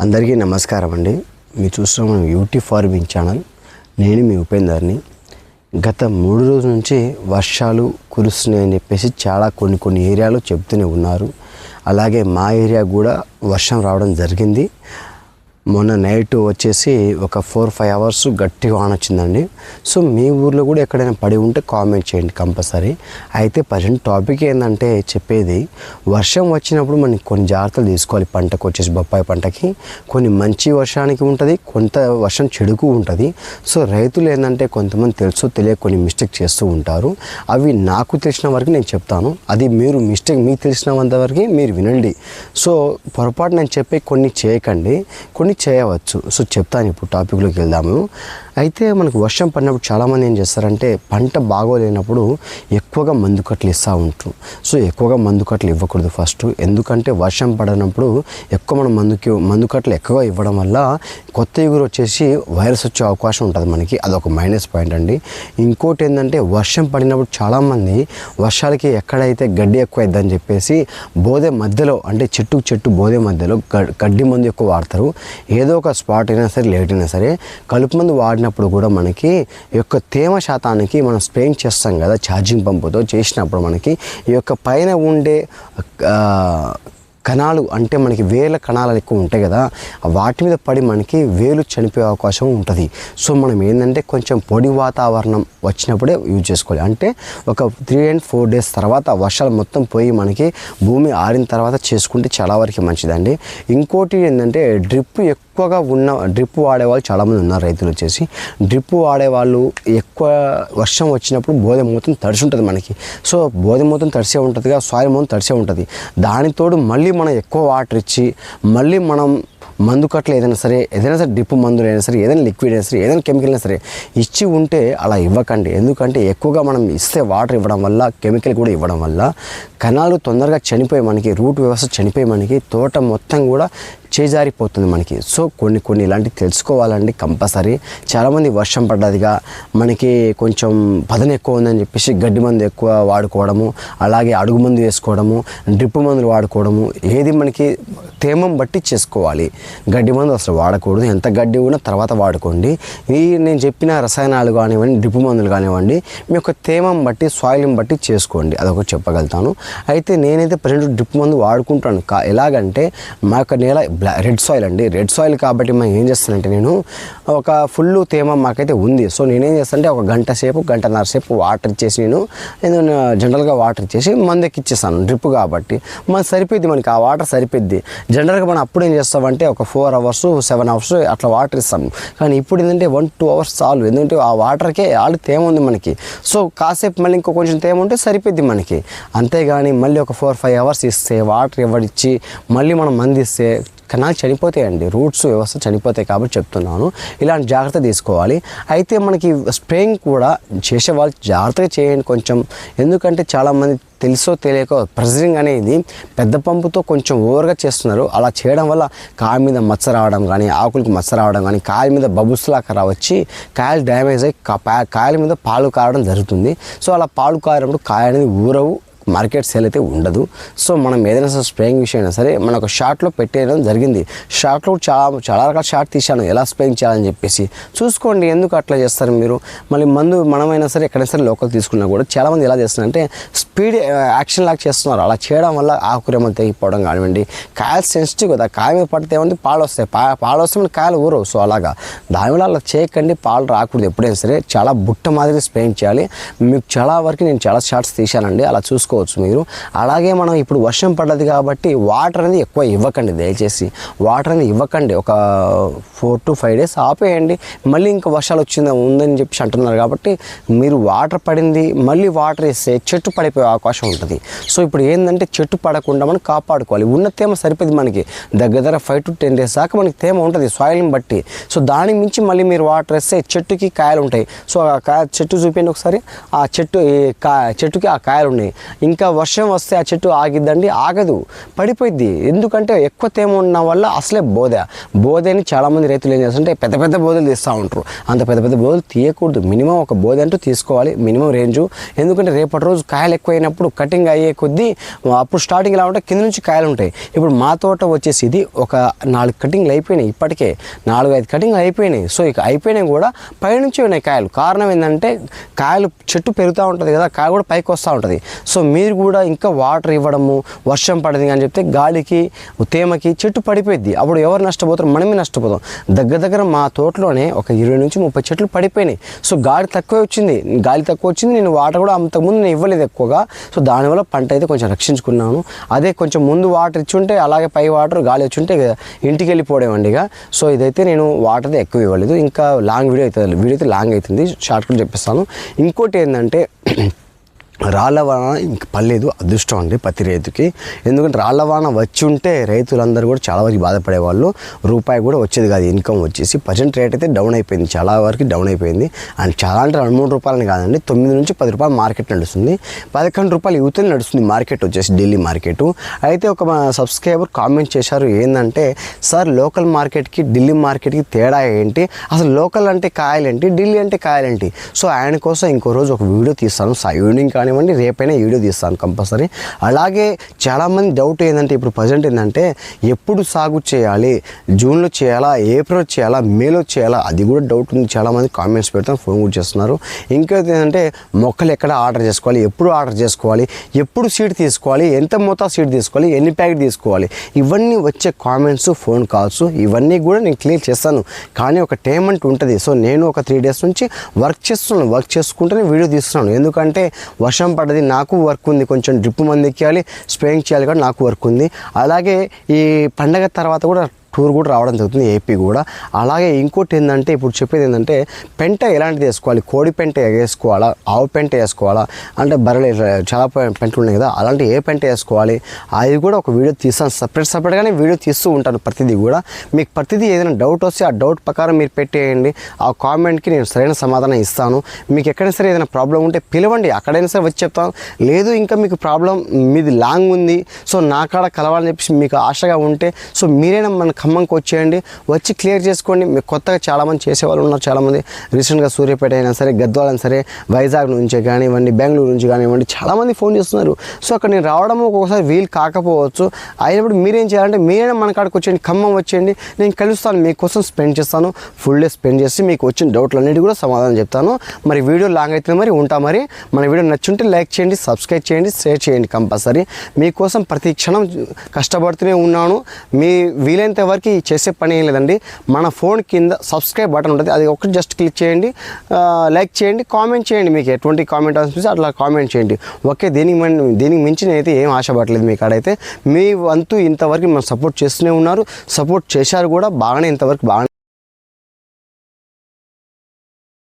అందరికీ నమస్కారం అండి. మీరు చూస్తున్న యూటీ ఫార్మింగ్ ఛానల్. నేను మీ ఉపేందర్ని. గత మూడు రోజుల నుంచి వర్షాలు కురుస్తున్నాయని చెప్పేసి చాలా కొన్ని కొన్ని ఏరియాలు చెప్తూనే ఉన్నారు. అలాగే మా ఏరియా కూడా వర్షం రావడం జరిగింది. మొన్న నైట్ వచ్చేసి ఒక ఫోర్ ఫైవ్ అవర్స్ గట్టిగా వాన వచ్చిందండి. సో మీ ఊర్లో కూడా ఎక్కడైనా పడి ఉంటే కామెంట్ చేయండి కంపల్సరీ. అయితే ప్రజెంట్ టాపిక్ ఏంటంటే చెప్పేది వర్షం వచ్చినప్పుడు మనం కొన్ని జాగ్రత్తలు తీసుకోవాలి పంటకు వచ్చేసి బొప్పాయి పంటకి. కొన్ని మంచి వర్షానికి ఉంటుంది కొంత వర్షం చెడుకు ఉంటుంది. సో రైతులు ఏంటంటే కొంతమంది తెలుసు తెలియక కొన్ని మిస్టేక్ చేస్తూ ఉంటారు. అవి నాకు తెలిసిన వరకు నేను చెప్తాను. అది మీరు మిస్టేక్ మీకు తెలిసినంత వరకు మీరు వినండి. సో పొరపాటు నేను చెప్పే కొన్ని చేయకండి. కొన్ని చేయవచ్చు. సో చెప్తాను ఇప్పుడు టాపిక్లోకి వెళ్దాము. అయితే మనకు వర్షం పడినప్పుడు చాలామంది ఏం చేస్తారంటే పంట బాగోలేనప్పుడు ఎక్కువగా మందు కట్లు ఇస్తూ ఉంటారు. సో ఎక్కువగా మందు కట్టలు ఇవ్వకూడదు ఫస్ట్. ఎందుకంటే వర్షం పడినప్పుడు ఎక్కువ మనం మందుకి మందు కట్టలు ఎక్కువగా ఇవ్వడం వల్ల కొత్త ఎగురు వచ్చేసి వైరస్ వచ్చే అవకాశం ఉంటుంది మనకి. అదొక మైనస్ పాయింట్ అండి. ఇంకోటి ఏంటంటే వర్షం పడినప్పుడు చాలామంది వర్షాలకి ఎక్కడైతే గడ్డి ఎక్కువ అవుతుందని చెప్పేసి బోధే మధ్యలో అంటే చెట్టుకు చెట్టు బోధే మధ్యలో గడ్డి మందు ఎక్కువ వాడతారు. ఏదో ఒక స్పాట్ అయినా సరే లేట్ అయినా సరే కలుపు మందు వాడినప్పుడు కూడా మనకి ఈ యొక్క తేమ శాతానికి మనం స్ప్రేయింగ్ చేస్తాం కదా ఛార్జింగ్ పంపుతో చేసినప్పుడు మనకి ఈ యొక్క పైన ఉండే కణాలు అంటే మనకి వేల కణాలు ఎక్కువ ఉంటాయి కదా వాటి మీద పడి మనకి వేలు చనిపోయే అవకాశం ఉంటుంది. సో మనం ఏంటంటే కొంచెం పొడి వాతావరణం వచ్చినప్పుడే యూజ్ చేసుకోవాలి. అంటే ఒక త్రీ అండ్ ఫోర్ డేస్ తర్వాత వర్షాలు మొత్తం పోయి మనకి భూమి ఆరిన తర్వాత చేసుకుంటే చాలా వరకు మంచిదండి. ఇంకోటి ఏంటంటే డ్రిప్ ఎక్కువగా ఉన్న డ్రిప్ వాడేవాళ్ళు చాలామంది ఉన్నారు రైతులు వచ్చేసి. డ్రిప్ వాడేవాళ్ళు ఎక్కువ వర్షం వచ్చినప్పుడు బోధ మొత్తం తడిసి ఉంటుంది మనకి. సో బోధ మొత్తం తడిసే ఉంటుందిగా సాయిల్ మొత్తం తడిసే ఉంటుంది. దానితోడు మళ్ళీ మనం ఎక్కువ వాటర్ ఇచ్చి మళ్ళీ మనం మందు కట్టలు ఏదైనా సరే ఏదైనా సరే డిప్పు మందులు అయినా సరే ఏదైనా లిక్విడ్ అయినా సరే ఏదైనా కెమికల్ అయినా సరే ఇచ్చి ఉంటే అలా ఇవ్వకండి. ఎందుకంటే ఎక్కువగా మనం ఇస్తే వాటర్ ఇవ్వడం వల్ల కెమికల్ కూడా ఇవ్వడం వల్ల కణాలు తొందరగా చనిపోయి మనకి రూట్ వ్యవస్థ చనిపోయి మనకి తోట మొత్తం కూడా చేజారిపోతుంది మనకి. సో కొన్ని కొన్ని ఇలాంటివి తెలుసుకోవాలండి కంపల్సరీ. చాలామంది వర్షం పడ్డదిగా మనకి కొంచెం పదన ఎక్కువ ఉందని చెప్పేసి గడ్డి మందు ఎక్కువ వాడుకోవడము అలాగే అడుగు మందు వేసుకోవడము డ్రిప్ మందులు వాడుకోవడము ఏది మనకి తేమం బట్టి చేసుకోవాలి. గడ్డి మందు అసలు వాడకూడదు. ఎంత గడ్డి ఉన్నా తర్వాత వాడుకోండి. ఈ నేను చెప్పిన రసాయనాలు కానివ్వండి డ్రిప్ మందులు కానివ్వండి మీ యొక్క తేమం బట్టి సాయిల్ని బట్టి చేసుకోండి. అదొకటి చెప్పగలుగుతాను. అయితే నేనైతే ప్రజెంట్ డ్రిప్ మందు వాడుకుంటాను. కా ఎలాగంటే మా యొక్క నేల బ్లా రెడ్ సాయిల్ అండి. రెడ్ సాయిల్ కాబట్టి మనం ఏం చేస్తానంటే నేను ఒక ఫుల్ తేమ మాకైతే ఉంది. సో నేనేం చేస్తానంటే ఒక గంట సేపు గంటన్నర సేపు వాటర్ ఇచ్చేసి నేను నేను జనరల్గా వాటర్ ఇచ్చేసి మందు ఇచ్చేస్తాను డ్రిప్ కాబట్టి మనకు సరిపోద్ది మనకి. ఆ వాటర్ సరిపోద్ది జనరల్గా మనం అప్పుడు ఏం చేస్తామంటే ఒక ఫోర్ అవర్స్ సెవెన్ అవర్స్ అట్లా వాటర్ ఇస్తాము కానీ ఇప్పుడు ఏంటంటే వన్ టూ అవర్స్ చాలు. ఎందుకంటే ఆ వాటర్కే ఆల్రెడీ తేమ ఉంది మనకి. సో కాసేపు మళ్ళీ ఇంకో కొంచెం తేమ ఉంటే సరిపోద్ది మనకి. అంతేగాని మళ్ళీ ఒక ఫోర్ ఫైవ్ అవర్స్ ఇస్తే వాటర్ ఇవ్వడిచ్చి మళ్ళీ మనం మంది ఇస్తే కణాలు చనిపోతాయండి. రూట్స్ వ్యవస్థ చనిపోతాయి కాబట్టి చెప్తున్నాను. ఇలాంటి జాగ్రత్త తీసుకోవాలి. అయితే మనకి స్ప్రేయింగ్ కూడా చేసే వాళ్ళు జాగ్రత్తగా చేయండి కొంచెం. ఎందుకంటే చాలామంది తెలుసో తెలియకో ప్రెజరింగ్ అనేది పెద్ద పంపుతో కొంచెం ఓవర్గా చేస్తున్నారు. అలా చేయడం వల్ల కాయ మీద మచ్చ రావడం కానీ ఆకులకు మచ్చ రావడం కానీ కాయ మీద బబుల్స్ లాగా రావచ్చి కాయలు డ్యామేజ్ అయ్యి కాయల మీద పాలు కారడం జరుగుతుంది. సో అలా పాలు కారినప్పుడు కాయ అనేది ఊరవు మార్కెట్ సేల్ అయితే ఉండదు. సో మనం ఏదైనా సరే స్ప్రేయింగ్ విషయం అయినా సరే మన ఒక షార్ట్లో పెట్టేయడం జరిగింది. షార్ట్లో చాలా చాలా రకాల షార్ట్ తీశాను. ఎలా స్ప్రేయింగ్ చేయాలని చెప్పేసి. చూసుకోండి ఎందుకు అట్లా చేస్తారు మీరు? మళ్ళీ మందు మనమైనా సరే ఎక్కడైనా సరే లోకల్ తీసుకున్నా కూడా చాలామంది ఎలా చేస్తున్నారంటే స్పీడ్ యాక్షన్ లాగా చేస్తున్నారు. అలా చేయడం వల్ల ఆకురేమలు తెగిపోవడం కానివ్వండి. కాయలు సెన్సిటివ్ కదా. కాయ మీద పడితే ఏమంటే పాలు వస్తాయి. పా పాలు వస్తే మన కాయలు ఊరవు. సో అలాగా. దానివల్ల అలా చేయకండి. పాలు రాకూడదు ఎప్పుడైనా సరే. చాలా బుట్ట మాదిరి స్ప్రేయింగ్ చేయాలి. మీకు చాలా వరకు నేను చాలా షార్ట్స్ తీశానండి. అలా చూసుకోవచ్చు మీరు. అలాగే మనం ఇప్పుడు వర్షం పడ్డది కాబట్టి వాటర్ అనేది ఎక్కువ ఇవ్వకండి దయచేసి. వాటర్ అనేది ఇవ్వకండి. ఒక ఫోర్ టు ఫైవ్ డేస్ ఆపేయండి. మళ్ళీ ఇంకా వర్షాలు వచ్చిందా ఉందని చెప్పి అంటున్నారు కాబట్టి మీరు వాటర్ పడింది మళ్ళీ వాటర్ వేస్తే చెట్టు పడిపోయే అవకాశం ఉంటుంది. సో ఇప్పుడు ఏంటంటే చెట్టు పడకుండా మనం కాపాడుకోవాలి. ఉన్న తేమ సరిపోయింది మనకి. దగ్గర దగ్గర ఫైవ్ టు టెన్ డేస్ దాకా మనకి తేమ ఉంటుంది సాయిల్ని బట్టి. సో దాని మించి మళ్ళీ మీరు వాటర్ వేస్తే చెట్టుకి కాయలు ఉంటాయి. సో ఆ కాయ చెట్టు చూపించండి ఒకసారి. ఆ చెట్టు కా చెట్టుకి ఆ కాయలు ఉన్నాయి. ఇంకా వర్షం వస్తే ఆ చెట్టు ఆగిద్దండి ఆగదు. పడిపోయిద్ది. ఎందుకంటే ఎక్కువ తేమ ఉన్న వల్ల అసలే బోధ. బోధని చాలామంది రైతులు ఏం చేస్తారంటే పెద్ద పెద్ద బోధలు తీస్తూ ఉంటారు. అంత పెద్ద పెద్ద బోధలు తీయకూడదు. మినిమం ఒక బోధ అంటూ తీసుకోవాలి. Minimum range. ఎందుకంటే రేపటి రోజు కాయలు ఎక్కువైనప్పుడు కటింగ్ అయ్యే కొద్దీ అప్పుడు స్టార్టింగ్ ఎలా ఉంటే కింద నుంచి కాయలు ఉంటాయి. ఇప్పుడు మా తోట వచ్చేసి ఇది ఒక నాలుగు కటింగ్లు అయిపోయినాయి ఇప్పటికే. నాలుగు ఐదు కటింగ్లు అయిపోయినాయి. సో ఇక అయిపోయినాయి కూడా పైనుంచి ఉన్నాయి కాయలు. కారణం ఏంటంటే కాయలు చెట్టు పెరుగుతూ ఉంటుంది కదా కాయ కూడా పైకి వస్తూ ఉంటుంది. సో మీరు కూడా ఇంకా వాటర్ ఇవ్వడము వర్షం పడింది అని చెప్తే గాలికి తేమకి చెట్టు పడిపోయింది అప్పుడు ఎవరు నష్టపోతారు? మనమే నష్టపోతాం. దగ్గర దగ్గర మా తోటలోనే ఒక ఇరవై నుంచి ముప్పై చెట్లు పడిపోయినాయి. సో గాలి తక్కువ వచ్చింది. గాలి తక్కువ వచ్చింది నేను వాటర్ కూడా అంతకుముందు నేను ఇవ్వలేదు ఎక్కువగా. సో దానివల్ల పంట అయితే కొంచెం రక్షించుకున్నాను. అదే కొంచెం ముందు వాటర్ ఇచ్చుంటే అలాగే పై వాటర్ గాలి వచ్చుంటే ఉంటే ఇంటికి వెళ్ళిపోవడం ఇక. సో ఇదైతే నేను వాటర్ ఎక్కువ ఇవ్వలేదు. ఇంకా లాంగ్ వీడియో అవుతుంది వీడియో అయితే లాంగ్ అవుతుంది. షార్ట్ కూడా చెప్పిస్తాను. ఇంకోటి ఏంటంటే రాళ్ళ వాన ఇంక పర్లేదు అదృష్టం అండి ప్రతి రైతుకి. ఎందుకంటే రాళ్ళ వాన వచ్చి ఉంటే రైతులందరూ కూడా చాలా వరకు బాధపడేవాళ్ళు. రూపాయి కూడా వచ్చేది కాదు ఇన్కమ్ వచ్చేసి. ప్రజెంట్ రేట్ అయితే డౌన్ అయిపోయింది చాలా వరకు డౌన్ అయిపోయింది. అండ్ చాలా అంటే రెండు మూడు రూపాయలని కాదండి తొమ్మిది నుంచి పది రూపాయలు మార్కెట్ నడుస్తుంది. పదకొండు రూపాయలు యువతలు నడుస్తుంది మార్కెట్ వచ్చేసి ఢిల్లీ మార్కెట్. అయితే ఒక సబ్స్క్రైబర్ కామెంట్ చేశారు ఏంటంటే సార్ లోకల్ మార్కెట్కి ఢిల్లీ మార్కెట్కి తేడా ఏంటి? అసలు లోకల్ అంటే కాయలేంటి? ఢిల్లీ అంటే కాయలేంటి? సో ఆయన కోసం ఇంకో రోజు ఒక వీడియో తీస్తాను సా- ఈవినింగ్ కానివ్వండి రేపైనా వీడియో తీస్తాను కంపల్సరీ. అలాగే చాలామంది డౌట్ ఏంటంటే ఇప్పుడు ప్రజెంట్ ఏంటంటే ఎప్పుడు సాగు చేయాలి? జూన్లో చేయాలా? ఏప్రిల్ చేయాలా? మేలో చేయాలా? అది కూడా డౌట్ ఉంది. చాలామంది కామెంట్స్ పెడతాను ఫోన్ కూడా చేస్తున్నారు. ఇంకోటి ఏంటంటే మొక్కలు ఎక్కడ ఆర్డర్ చేసుకోవాలి? ఎప్పుడు ఆర్డర్ చేసుకోవాలి? ఎప్పుడు సీడ్ తీసుకోవాలి? ఎంత మోతా సీడ్ తీసుకోవాలి? ఎన్ని ప్యాకెట్ తీసుకోవాలి? ఇవన్నీ వచ్చే కామెంట్స్ ఫోన్ కాల్స్ ఇవన్నీ కూడా నేను క్లియర్ చేస్తాను. కానీ ఒక టైం అంటూ ఉంటుంది. సో నేను ఒక త్రీ డేస్ నుంచి వర్క్ చేస్తున్నాను. వర్క్ చేసుకుంటూనే వీడియో తీస్తున్నాను. ఎందుకంటే వర్షం పడ్డది నాకు వర్క్ ఉంది కొంచెం డ్రిప్ మంది ఎక్కియాలి స్ప్రేయింగ్ చేయాలి కూడా నాకు వర్క్ ఉంది. అలాగే ఈ పండగ తర్వాత కూడా టూర్ కూడా రావడం జరుగుతుంది ఏపీ కూడా. అలాగే ఇంకోటి ఏంటంటే ఇప్పుడు చెప్పేది ఏంటంటే పెంట ఎలాంటిది వేసుకోవాలి? కోడి పెంట వేసుకోవాలా? ఆవు పెంట వేసుకోవాలా? అంటే బర్రెలు చాలా పె- పెంటలు ఉన్నాయి కదా అలాంటి ఏ పెంట వేసుకోవాలి? అది కూడా ఒక వీడియో తీస్తాను సపరేట్ సపరేట్గానే వీడియో తీస్తూ ఉంటాను ప్రతిదీ కూడా. మీకు ప్రతిదీ ఏదైనా డౌట్ వస్తే ఆ డౌట్ ప్రకారం మీరు పెట్టేయండి. ఆ కామెంట్కి నేను సరైన సమాధానం ఇస్తాను. మీకు ఎక్కడైనా సరే ఏదైనా ప్రాబ్లం ఉంటే పిలవండి అక్కడైనా సరే వచ్చి చెప్తాను. లేదు ఇంకా మీకు ప్రాబ్లం మీది లాంగ్ ఉంది. సో నా కాడ కలవాలని చెప్పేసి మీకు ఆశగా ఉంటే సో మీరైనా మన ఖమ్మంకి వచ్చేయండి. వచ్చి క్లియర్ చేసుకోండి. మీకు కొత్తగా చాలామంది చేసేవాళ్ళు ఉన్నారు. చాలామంది రీసెంట్గా సూర్యాపేట అయినా సరే గద్వాల అయినా సరే వైజాగ్ నుంచి కానివ్వండి బెంగళూరు నుంచి కానివ్వండి చాలామంది ఫోన్ చేస్తున్నారు. సో అక్కడ నేను రావడం ఒక్కొక్కసారి వీలు కాకపోవచ్చు. అయినప్పుడు మీరేం చేయాలంటే మీరైనా మన కాడికి వచ్చేయండి. ఖమ్మం వచ్చేయండి. నేను కలుస్తాను. మీకోసం స్పెండ్ చేస్తాను. ఫుల్ డే స్పెండ్ చేసి మీకు వచ్చిన డౌట్లన్నిటి కూడా సమాధానం చెప్తాను. మరి వీడియో లాంగ్ అయితే మరి ఉంటా మరి. మన వీడియో నచ్చుంటే లైక్ చేయండి సబ్స్క్రైబ్ చేయండి షేర్ చేయండి కంపల్సరీ. మీకోసం ప్రతి క్షణం కష్టపడుతూనే ఉన్నాను. మీ వీలైనంత వరకు చేసే పని ఏం లేదండి. మన ఫోన్ కింద సబ్స్క్రైబ్ బటన్ ఉంటుంది. అది ఒకటి జస్ట్ క్లిక్ చేయండి. లైక్ చేయండి. కామెంట్ చేయండి మీకు ఎటువంటి కామెంట్ అనిపిస్తే అట్లా కామెంట్ చేయండి. ఓకే దీనికి దీనికి మించి నేనైతే ఏం ఆశపడలేదు మీ కాడైతే. మీ వంతు ఇంతవరకు మనం సపోర్ట్ చేస్తూనే ఉన్నారు. సపోర్ట్ చేశారు కూడా బాగానే ఇంతవరకు బాగానే